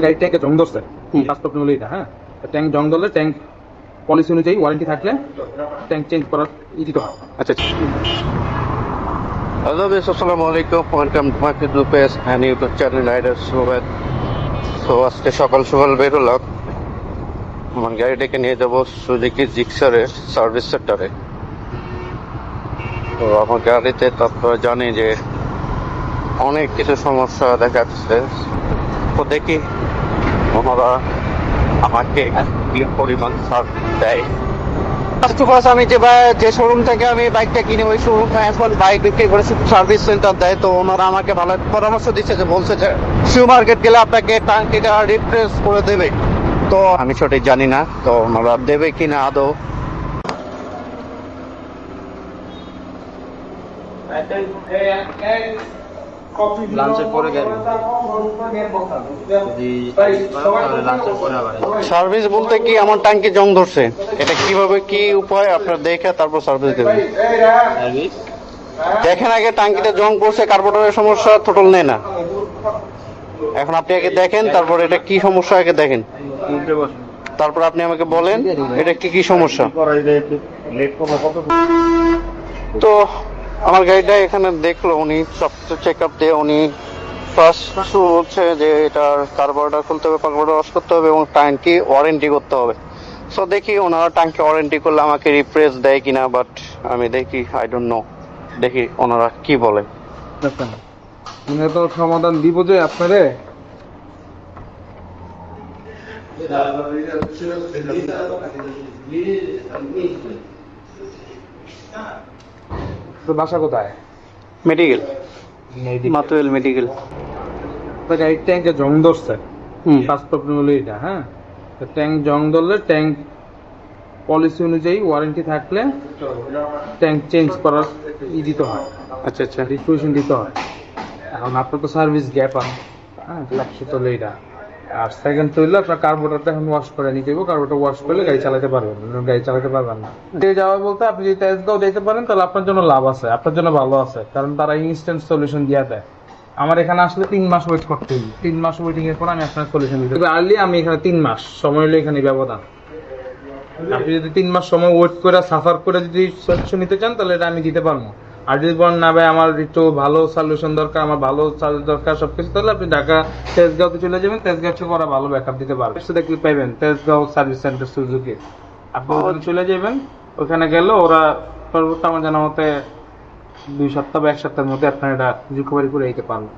গাড়ি ট্যাঙ্কে জং ধরছে। হুম। ফার্স্ট এটা হ্যাঁ? ট্যাঙ্ক জং ধরলে ট্যাঙ্ক পলিসি অনুযায়ী ওয়ারেন্টি থাকলে ট্যাঙ্ক চেঞ্জ করার ই দিতে হয় আচ্ছা আচ্ছা। হ্যালো বেশ আসসালামু আলাইকুম। Welcome to Facebook page and YouTube channel rider Sobed তো আজকে সকাল সকাল বেরোলাম আমার গাড়িটাকে নিয়ে যাব সুজুকি জিক্সারের সার্ভিস সেন্টারে তো আমার গাড়িতে তো আপনারা জানি যে অনেক কিছু সমস্যা দেখা যাচ্ছে দেখি ওনারা আমাকে কি পরিমাণ ছাড় দেয়? ফার্স্ট আমি যে যে শোরুম থেকে আমি বাইকটা কিনে ওই শোরুম এখন বাইক বিক্রি করে সার্ভিস সেন্টার দেয়। তো ওনারা আমাকে ভালো পরামর্শ দিচ্ছে যে বলছে যে শিউ মার্কেট গেলে আপনাকে টাঙ্কিটা রিপ্লেস করে দেবে। তো আমি সঠিক জানি না তো ওনারা দেবে আদৌ? গাড়ি যদি লাঞ্চের পরে আবার সার্ভিস বলতে কি আমার টাঙ্কি জং ধরছে। এটা কীভাবে কি উপায় আপনারা দেখে তারপর সার্ভিস দেবেন দেখেন আগে টাঙ্কিটা জং পড়ছে কার্বোরেটরের সমস্যা টোটাল নেই না। এখন আপনি আগে দেখেন তারপর এটা কি সমস্যা আগে দেখেন। তারপর আপনি আমাকে বলেন এটা কি কি সমস্যা? তো আমার গাড়িটা এখানে দেখল উনি সব চেক আপ দিয়ে উনি ফার্স্ট শুরু হচ্ছে যে এটার কার্বোরেটর খুলতে হবে কার্বোরেটর ওয়াশ করতে হবে এবং ট্যাঙ্কি ওয়ারেন্টি করতে হবে সো দেখি ওনারা ট্যাঙ্কি ওয়ারেন্টি করলে আমাকে রিপ্লেস দেয় কিনা বাট আমি দেখি আই ডোন্ট নো দেখি ওনারা কি বলে মানে তো সমাধান দিব যে আপনারে তো বাসা কোথায়? মেডিকেল। মাতুয়েল মেডিকেল। গাড়ির ট্যাঙ্কে জং ধরছে। হুম। ফার্স্ট প্রবলেম হলো এটা হ্যাঁ? তো ট্যাঙ্ক জং ধরলে ট্যাঙ্ক পলিসি অনুযায়ী ওয়ারেন্টি থাকলে ট্যাঙ্ক চেঞ্জ করার ই দিতে হয়। আচ্ছা আচ্ছা। রিকুয়েশন দিতে হয়। এখন আপনার তো সার্ভিস গ্যাপ আন হ্যাঁ? লাক্সি তো এটা আর সেকেন্ড আপনার এখন ওয়াশ করে নিতে হবে ওয়াশ করলে গাড়ি চালাতে পারবেন, গাড়ি চালাতে পারবেন না। যাওয়া বলতে আপনি যদি তেজগাঁও পারেন, তাহলে আপনার জন্য লাভ আছে, আপনার জন্য ভালো আছে, কারণ তারা ইনস্ট্যান্ট সলিউশন দিয়ে দেয়। আমার এখানে আসলে তিন মাস ওয়েট করতে হবে তিন মাস ওয়েটিং এর পর আমি আপনার সলিউশন দিতে পারি আর্লি আমি এখানে তিন মাস, সময় হলো এখানে ব্যবধান। আপনি যদি তিন মাস সময় ওয়েট করে সাফার করে যদি সলিউশন নিতে চান, তাহলে এটা আমি দিতে পারব। আর যদি বলেন না ভাই আমার একটু ভালো সলিউশন দরকার আমার ভালো সার্ভিস দরকার সব কিছু তাহলে আপনি ঢাকা তেজগাঁওতে চলে যাবেন তেজগাঁও থেকে ওরা ভালো ব্যাকআপ দিতে পারবে। সেটা কি পাইবেন তেজগাঁও সার্ভিস সেন্টার সুজুকি। আপনি ওখানে চলে যাবেন ওখানে গেলে ওরা পরবর্তী আমার জানা মতে দুই সপ্তাহ বা এক সপ্তাহের মধ্যে আপনার এটা রিকভারি করে দিতে পারবেন।